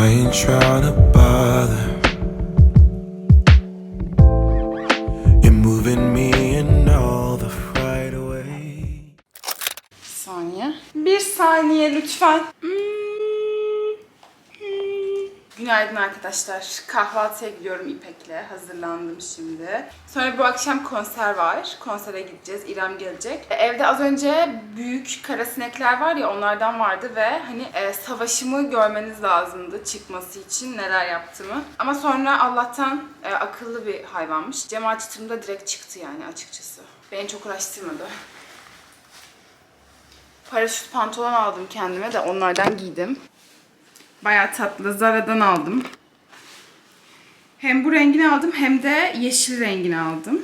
I ain't trying to bother. Günaydın arkadaşlar. Kahvaltıya gidiyorum İpek'le. Hazırlandım şimdi. Sonra bu akşam konser var. Konsere gideceğiz. İrem gelecek. E, Evde az önce büyük kara sinekler var ya onlardan vardı ve hani e, savaşımı görmeniz lazımdı çıkması için neler yaptığımı. Ama sonra Allah'tan e, akıllı bir hayvanmış. Cam açtığımda direkt çıktı yani açıkçası. Beni çok uğraştırmadı. Paraşüt pantolon aldım kendime de onlardan giydim. Bayağı tatlı. Zara'dan aldım. Hem bu rengini aldım hem de yeşil rengini aldım.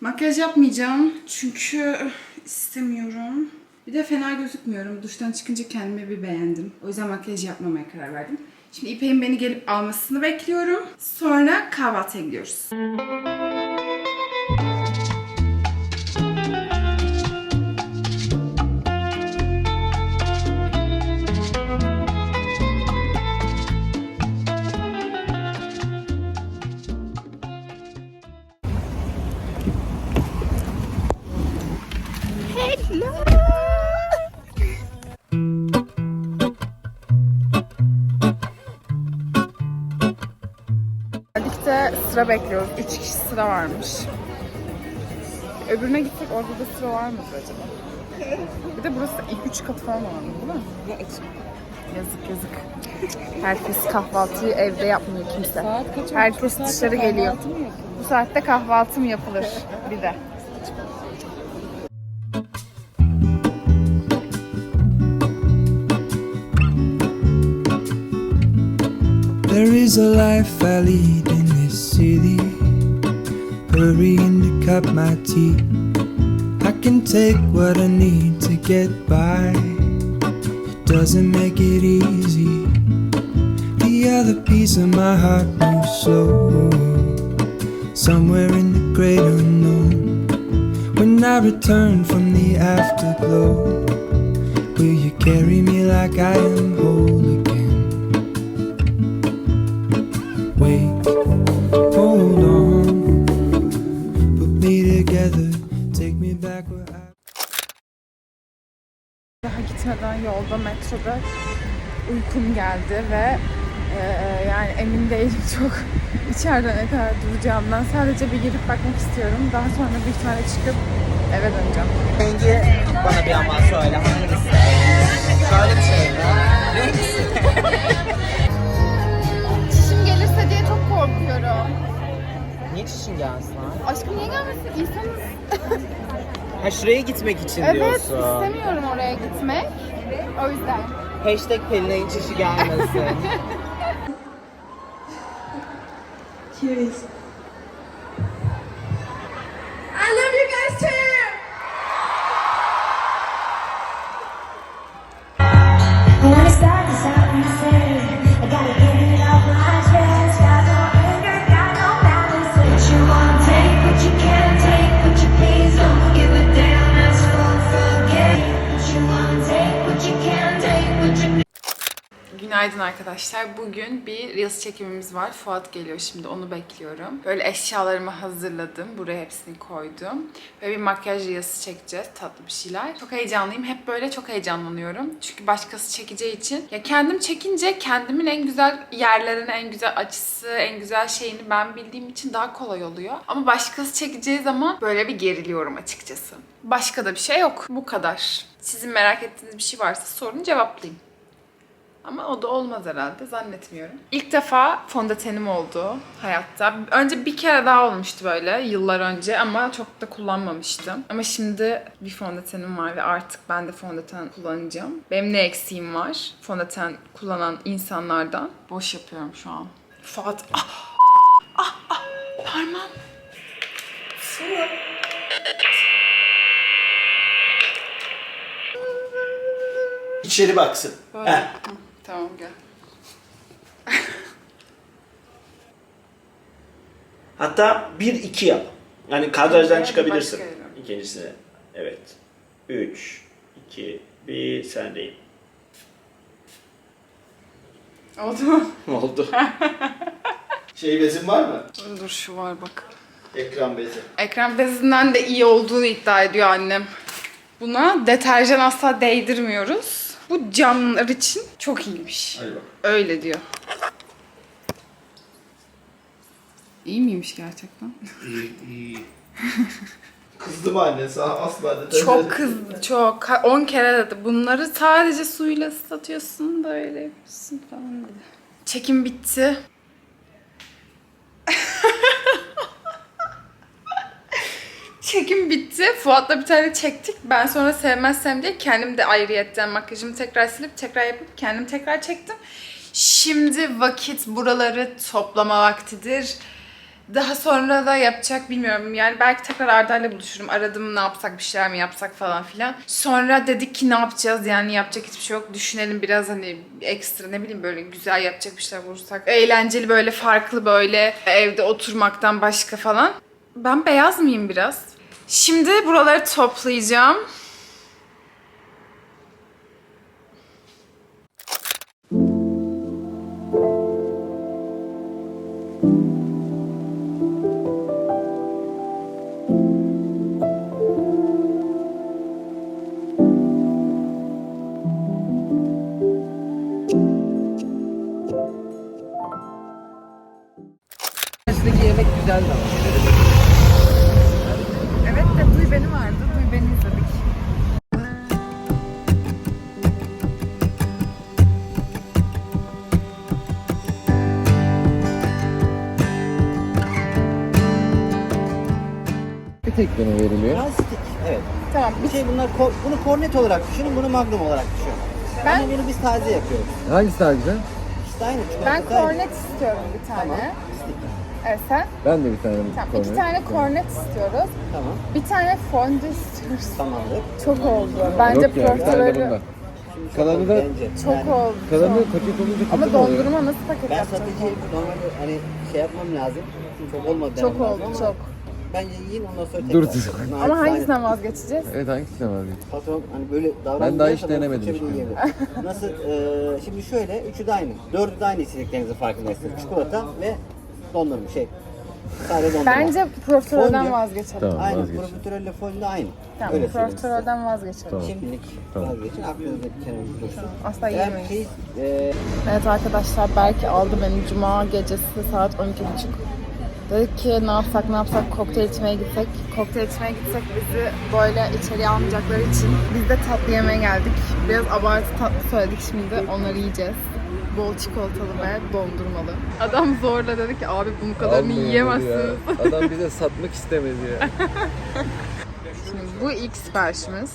Makyaj yapmayacağım çünkü istemiyorum. Bir de fena gözükmüyorum. Duştan çıkınca kendimi bir beğendim. O yüzden makyaj yapmamaya karar verdim. Şimdi İpek'in beni gelip almasını bekliyorum. Sonra kahvaltıya gidiyoruz. Sıra bekliyoruz. Üç kişi sıra varmış. Öbürüne gitsek orada da sıra var mı acaba? Bir de burası üç katı falan var değil mi? Yazık yazık. Herkes kahvaltıyı evde yapmıyor kimse. Herkes dışarı geliyor. Bu saatte kahvaltı mı yapılır bir de. There is a life I lead city. Hurrying to cut my teeth. I can take what I need to get by. It doesn't make it easy. The other piece of my heart moves slow. Somewhere in the great unknown. When I return from the afterglow, will you carry me like I am whole again? Wait, together, take me back where I. Daha gitmeden yolda metroda uykum geldi ve e, yani emin değilim çok içeride ne kadar duracağımdan. Sadece bir girip bakmak istiyorum. Daha sonra bir tane çıkıp eve döneceğim. Rengi bana bir ama söyle hangisi? Şöyle bir şey mi? Hangisi? Niye çişin gelsin ha? Aşkım niye gelmesin? İnsanız. Ha şuraya gitmek için Evet diyorsun. istemiyorum oraya gitmek. O yüzden. Hashtag Pelin'in çişi gelmesin. I love you guys too. Start say, Günaydın arkadaşlar. Bugün bir Reels çekimimiz var. Fuat geliyor şimdi onu bekliyorum. Böyle eşyalarımı hazırladım. Buraya hepsini koydum. Böyle bir makyaj Reels'i çekeceğiz. Tatlı bir şeyler. Çok heyecanlıyım. Hep böyle çok heyecanlanıyorum. Çünkü başkası çekeceği için. Ya kendim çekince kendimin en güzel yerlerini, en güzel açısı, en güzel şeyini ben bildiğim için daha kolay oluyor. Ama başkası çekeceği zaman böyle bir geriliyorum açıkçası. Başka da bir şey yok. Bu kadar. Sizin merak ettiğiniz bir şey varsa sorun cevaplayayım. Ama o da olmaz herhalde zannetmiyorum. İlk defa fondötenim oldu hayatta. Önce bir kere daha olmuştu böyle yıllar önce ama çok da kullanmamıştım. Ama şimdi bir fondötenim var ve artık ben de fondöten kullanacağım. Benim ne eksiğim var fondöten kullanan insanlardan? Boş yapıyorum şu an. Fuat... Ah! Ah! Ah! Parmağım. İçeri baksın. Böyle. Heh. Tamam gel. Hatta 1-2 yap. Yani kadrajdan çıkabilirsin. İkincisine. Evet. 3, 2, 1, sendeyim. Oldu mu? Oldu. şey bezin var mı? Dur şu var bak. Ekran bezi. Ekran bezinden de iyi olduğunu iddia ediyor annem. Buna deterjan asla değdirmiyoruz. Bu camlar için çok iyiymiş. Hadi bak. Öyle diyor. İyi miymiş gerçekten? İyi iyi. Kızdı mı anne sana asla dedi. Çok kızdı, çok. Ka- 10 kere dedi. Bunları sadece suyla ıslatıyorsun da öyle yapıyorsun falan dedi. Çekim bitti. Çekim bitti. Fuat'la bir tane çektik. Ben sonra sevmezsem diye kendim de ayrıyetten makyajımı tekrar silip tekrar yapıp kendim tekrar çektim. Şimdi vakit buraları toplama vaktidir. Daha sonra da yapacak bilmiyorum. Yani belki tekrar Arda'yla buluşurum. Aradım ne yapsak bir şeyler mi yapsak falan filan. Sonra dedik ki ne yapacağız yani yapacak hiçbir şey yok. Düşünelim biraz hani ekstra ne bileyim böyle güzel yapacak bir şeyler bulursak. Eğlenceli böyle farklı böyle evde oturmaktan başka falan. Ben beyaz mıyım biraz? Şimdi buraları toplayacağım. Üstteki yemek güzeldi ama. Evet de Duy Beni vardı. Duy Beni izledik. Bir tek bana veriliyor. Plastik. Evet. Tamam. Bir şey bunlar ko- bunu kornet olarak düşünün, bunu magnum olarak düşünün. Ben- Ama bunu biz taze yapıyoruz. Hangisi daha güzel? İşte aynı çikolata. Ben aynı. kornet istiyorum bir tane. Tamam. Evet sen? Ben de bir tane Tamam. kornet. iki tane kornet istiyoruz. Tamam. Bir tane fondü istiyoruz. Tamamdır. Çok oldu. Bence Yok ya bir tane de profiterolü bunda. Şimdi Kalanı da- çok Yani oldu. Kalanı çok. paket olunca Ama kötü mü oluyor? dondurma nasıl paket Ben yapacağız? satıcı normalde hani şey yapmam lazım. Çok olmadı. Çok oldu lazım çok. ama Bence yiyin ondan sonra Dur, tekrar. dur. Naçizane. Ama hangisinden vazgeçeceğiz? Evet hangisine var. Patron hani böyle davranıyor. Ben daha hiç denemedim işte. Nasıl? Eee şimdi şöyle, üçü de aynı. Dördü de aynı istediklerinizin farkındaysınız. Çikolata ve dondurma şey. Sadece dondurma. Bence profiterolden vazgeçelim. Tamam. Aynı. Profiterolle fondü aynı. Tamam, Öyle söyleyeyim size. profiterolden vazgeçelim. Tamam. Şimdilik Tamam. vazgeçin. Aklınızda bir kenara dursun. Asla Eğer yemeyiz. şey, eee Evet arkadaşlar belki aldı beni cuma gecesi saat 12.30. Dedik ki ne yapsak ne yapsak kokteyl içmeye gitsek. Kokteyl içmeye gitsek bizi böyle içeriye almayacakları için biz de tatlı yemeye geldik. Biraz abartı tatlı söyledik şimdi onları yiyeceğiz. Bol çikolatalı ve dondurmalı. Adam zorla dedi ki abi bu kadarını Almayın yiyemezsiniz. ya. Adam bize satmak istemedi ya. Şimdi bu ilk siparişimiz.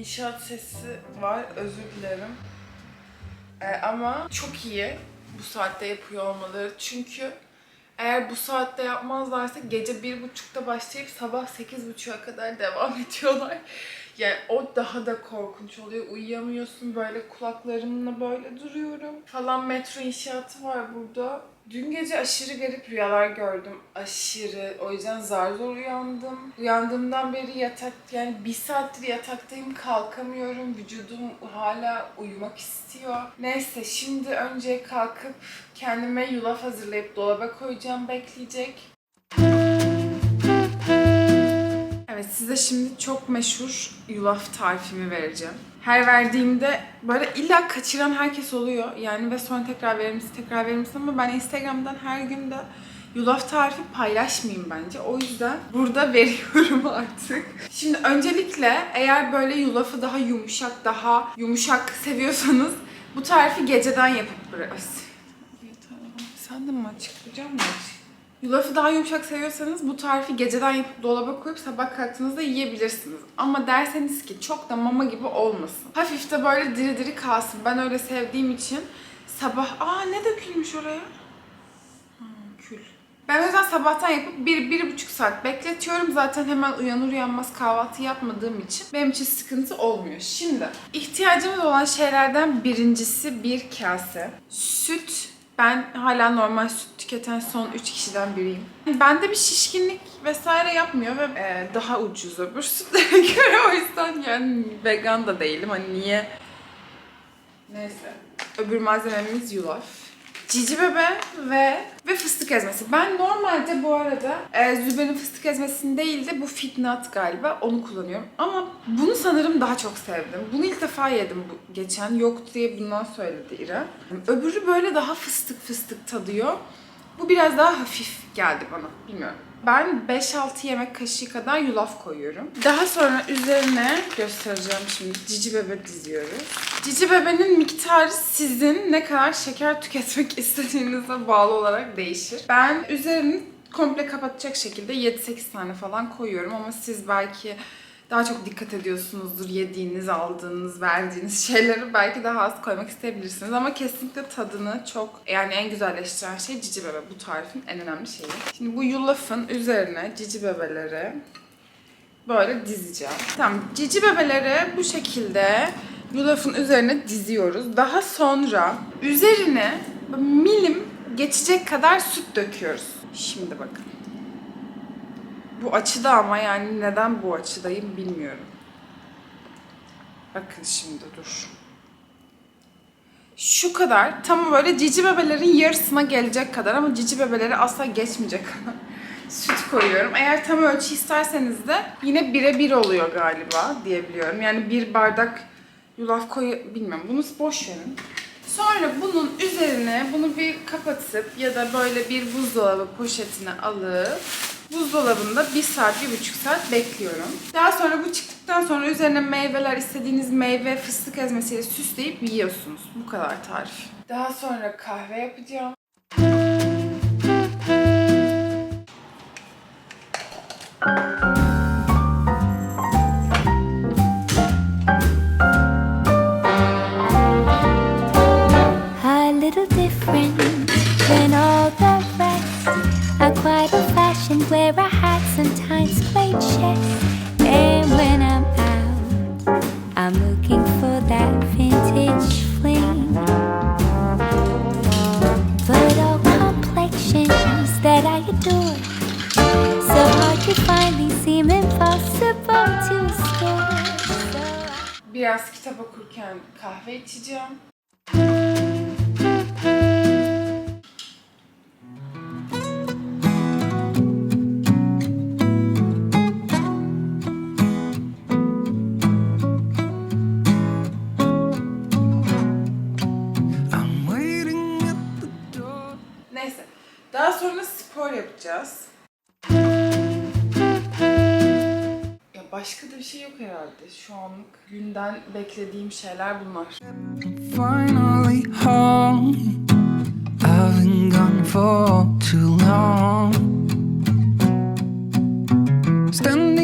İnşaat sesi var. Özür dilerim. Ee, ama çok iyi bu saatte yapıyor olmaları. Çünkü eğer bu saatte yapmazlarsa gece bir buçukta başlayıp sabah sekiz buçuğa kadar devam ediyorlar. Yani o daha da korkunç oluyor. Uyuyamıyorsun böyle kulaklarımla böyle duruyorum. Falan metro inşaatı var burada. Dün gece aşırı garip rüyalar gördüm. Aşırı. O yüzden zar zor uyandım. Uyandığımdan beri yatak yani bir saattir yataktayım kalkamıyorum. Vücudum hala uyumak istiyor. Neyse şimdi önce kalkıp kendime yulaf hazırlayıp dolaba koyacağım bekleyecek. Evet size şimdi çok meşhur yulaf tarifimi vereceğim. Her verdiğimde böyle illa kaçıran herkes oluyor. Yani ve sonra tekrar verir misin, tekrar verir misin ama ben Instagram'dan her gün de Yulaf tarifi paylaşmayayım bence. O yüzden burada veriyorum artık. Şimdi öncelikle eğer böyle yulafı daha yumuşak, daha yumuşak seviyorsanız bu tarifi geceden yapıp bırak. Sen de mi açık? Kucağım mı? Yulafı daha yumuşak seviyorsanız bu tarifi geceden yapıp dolaba koyup sabah kalktığınızda yiyebilirsiniz. Ama derseniz ki çok da mama gibi olmasın. Hafif de böyle diri diri kalsın. Ben öyle sevdiğim için sabah... Aa ne dökülmüş oraya? Hmm, kül. Ben o yüzden sabahtan yapıp bir, bir buçuk saat bekletiyorum. Zaten hemen uyanır uyanmaz kahvaltı yapmadığım için benim için sıkıntı olmuyor. Şimdi ihtiyacımız olan şeylerden birincisi bir kase. Süt. Ben hala normal süt tüketen son 3 kişiden biriyim. Bende bir şişkinlik vesaire yapmıyor ve e, daha ucuz öbür sütlere göre o yüzden yani vegan da değilim. Hani niye? Neyse. Öbür malzememiz yulaf. Cici bebe ve ve fıstık ezmesi. Ben normalde bu arada e, Züber'in fıstık ezmesini değil de bu Fitnat galiba onu kullanıyorum. Ama bunu sanırım daha çok sevdim. Bunu ilk defa yedim bu geçen. Yok diye bundan söyledi İrem. Öbürü böyle daha fıstık fıstık tadıyor. Bu biraz daha hafif geldi bana. Bilmiyorum. Ben 5-6 yemek kaşığı kadar yulaf koyuyorum. Daha sonra üzerine göstereceğim şimdi cici bebe diziyoruz. Cici bebenin miktarı sizin ne kadar şeker tüketmek istediğinize bağlı olarak değişir. Ben üzerini komple kapatacak şekilde 7-8 tane falan koyuyorum ama siz belki daha çok dikkat ediyorsunuzdur yediğiniz, aldığınız, verdiğiniz şeyleri belki daha az koymak isteyebilirsiniz ama kesinlikle tadını çok yani en güzelleştiren şey cici bebe. Bu tarifin en önemli şeyi. Şimdi bu yulafın üzerine cici bebeleri böyle dizeceğim. Tamam cici bebeleri bu şekilde yulafın üzerine diziyoruz. Daha sonra üzerine milim geçecek kadar süt döküyoruz. Şimdi bakın. Bu açıda ama yani neden bu açıdayım bilmiyorum. Bakın şimdi dur. Şu kadar tam böyle cici bebelerin yarısına gelecek kadar ama cici bebeleri asla geçmeyecek kadar süt koyuyorum. Eğer tam ölçü isterseniz de yine birebir oluyor galiba diyebiliyorum. Yani bir bardak yulaf koyu bilmiyorum bunu boş verin. Sonra bunun üzerine bunu bir kapatıp ya da böyle bir buzdolabı poşetine alıp buzdolabında bir saat, bir buçuk saat bekliyorum. Daha sonra bu çıktıktan sonra üzerine meyveler, istediğiniz meyve, fıstık ezmesiyle süsleyip yiyorsunuz. Bu kadar tarif. Daha sonra kahve yapacağım. Adore, so hard to find, seem impossible to score. Biraz kitap okurken kahve içeceğim. Daha sonra spor yapacağız. Ya başka da bir şey yok herhalde. Şu anlık günden beklediğim şeyler bunlar. Finally home. I've been gone for too long. Stand